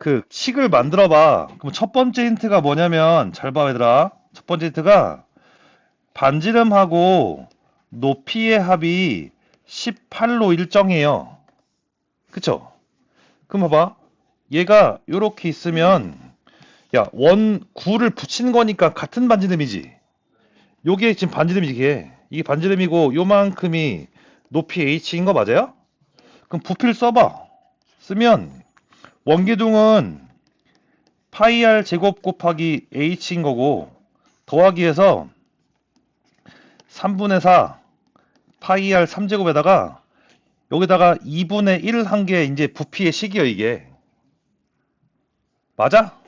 그 식을 만들어 봐. 그럼 첫 번째 힌트가 뭐냐면 잘 봐 얘들아. 첫 번째 힌트가 반지름하고 높이의 합이 18로 일정해요. 그쵸? 그럼 봐봐. 얘가 요렇게 있으면 야, 원 9를 붙인 거니까 같은 반지름이지. 요게 지금 반지름이지, 이게. 이게 반지름이고 요만큼이 높이 h인 거 맞아요? 그럼 부피를 써봐. 쓰면 원기둥은 파이 r 제곱 곱하기 h인 거고 더하기해서 3분의 4 파이 r 3제곱에다가 여기다가 2분의 1 한 게 이제 부피의 식이요 이게. 맞아?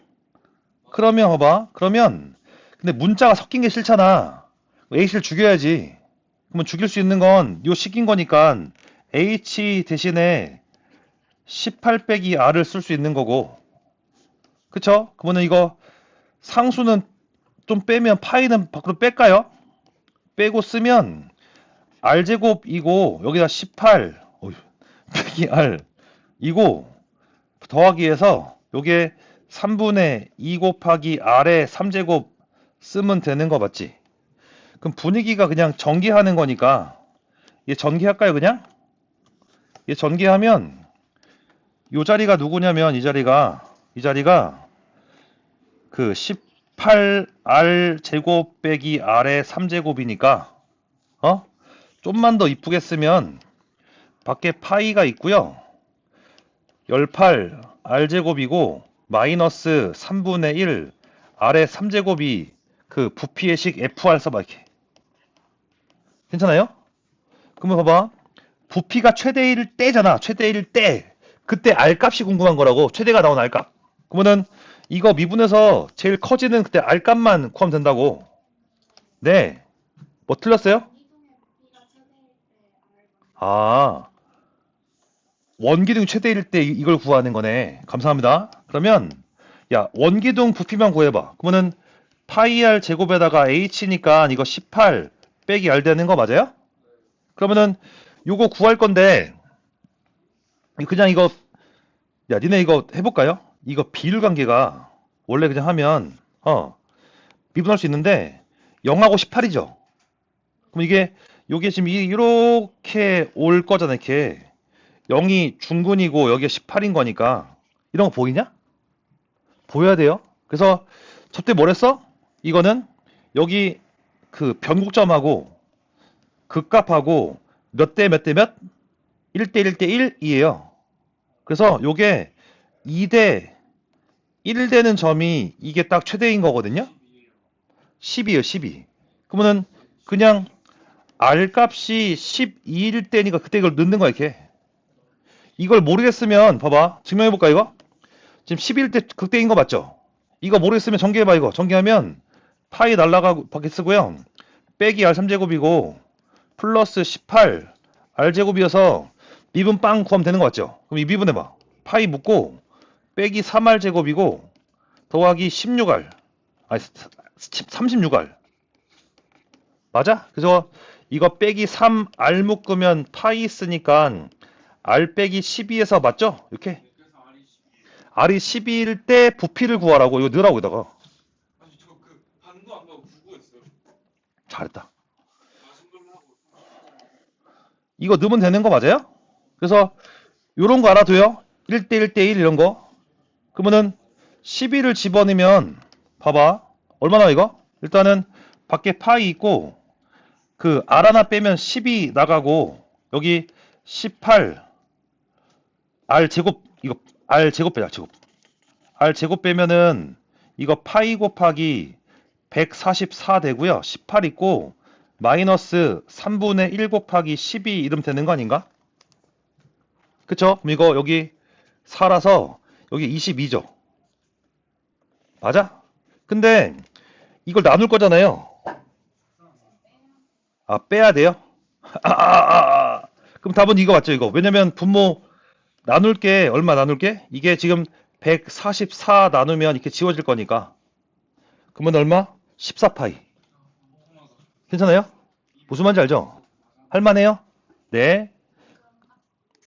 그러면 봐봐. 그러면 근데 문자가 섞인 게 싫잖아. h를 죽여야지. 그러면 죽일 수 있는 건 요 식인 거니까 h 대신에 18 빼기 r을 쓸 수 있는 거고 그쵸? 그러면 이거 상수는 좀 빼면 파이는 밖으로 뺄까요? 빼고 쓰면 r제곱이고 여기다 18 어휴, 빼기 r 이고 더하기 해서 요게 3분의 2 곱하기 r의 3제곱 쓰면 되는 거 맞지? 그럼 분위기가 그냥 전개하는 거니까 얘 전개할까요 그냥? 얘 전개하면 요 자리가 누구냐면 이 자리가 이 자리가 그 18r 제곱 빼기 r의 3제곱이니까 어? 좀만 더 이쁘게 쓰면 밖에 파이가 있고요. 18 r제곱이고 마이너스 3분의 1 r의 3제곱이 그 부피의 식 fr 써봐 이렇게. 괜찮아요? 그러면 봐봐. 부피가 최대일 때잖아. 최대일 때. 그때 R 값이 궁금한 거라고. 최대가 나온 R 값. 그러면은 이거 미분에서 제일 커지는 그때 R 값만 구하면 된다고. 네. 뭐 틀렸어요? 아. 원기둥 최대일 때 이- 이걸 구하는 거네. 감사합니다. 그러면 야, 원기둥 부피만 구해봐. 그러면은 파이 r 제곱에다가 h니까 이거 18 빼기 r 되는 거 맞아요? 그러면은 요거 구할 건데 그냥 이거 야 니네 이거 해볼까요? 이거 비율 관계가 원래 그냥 하면 어 미분할 수 있는데 0하고 18이죠. 그럼 이게 요게 지금 이- 이렇게 올 거잖아 이렇게 0이 중근이고 여기가 18인 거니까 이런 거 보이냐? 보여야 돼요. 그래서 저때 뭐랬어? 이거는 여기 그 변곡점하고 극값하고 몇 대 몇 대 몇? 1대 1대 1이에요. 그래서 요게 2대 1 되는 점이 이게 딱 최대인 거거든요. 10이에요, 12. 그러면은 그냥 R 값이 12일 때니까 그때 이걸 넣는 거야, 이렇게. 이걸 모르겠으면 봐봐. 증명해 볼까 이거? 지금 11일 때 극대인 거 맞죠? 이거 모르겠으면 전개해 봐 이거. 전개하면 파이 날라가고 밖에 쓰고요. 빼기 R 3제곱이고 플러스 18 R제곱이어서 미분 빵 구하면 되는 거 맞죠? 그럼 이 미분해봐. 파이 묶고 빼기 3R 제곱이고 더하기 16R 아니 36R 맞아? 그래서 이거 빼기 3R 묶으면 파이 쓰니까 R 빼기 12에서 맞죠? 이렇게 R이 12일 때 부피를 구하라고 이거 넣으라고 여기다가 아니 저그 반도 안 가고 구구했어요. 잘했다. 이거 넣으면 되는 거 맞아요? 그래서 요런 거 알아둬요. 1대 1 대 1 이런 거. 그러면은 12를 집어넣으면 봐봐. 얼마나 이거? 일단은 밖에 파이 있고 그 R 하나 빼면 10이 나가고 여기 18 R 제곱 이거 R 제곱 빼자 제곱 R 제곱 빼면은 이거 파이 곱하기 144 되고요. 18 있고 마이너스 3분의 1 곱하기 12 이러면 되는 거 아닌가? 그쵸? 그럼 이거 여기 4라서 여기 22죠. 맞아? 근데 이걸 나눌 거잖아요. 아 빼야 돼요? 아, 아, 아, 아. 그럼 답은 이거 맞죠 이거? 왜냐면 분모 나눌 게 얼마 나눌 게? 이게 지금 144 나누면 이렇게 지워질 거니까 그러면 얼마? 14파이 괜찮아요? 무슨 말인지 알죠? 할만해요? 네.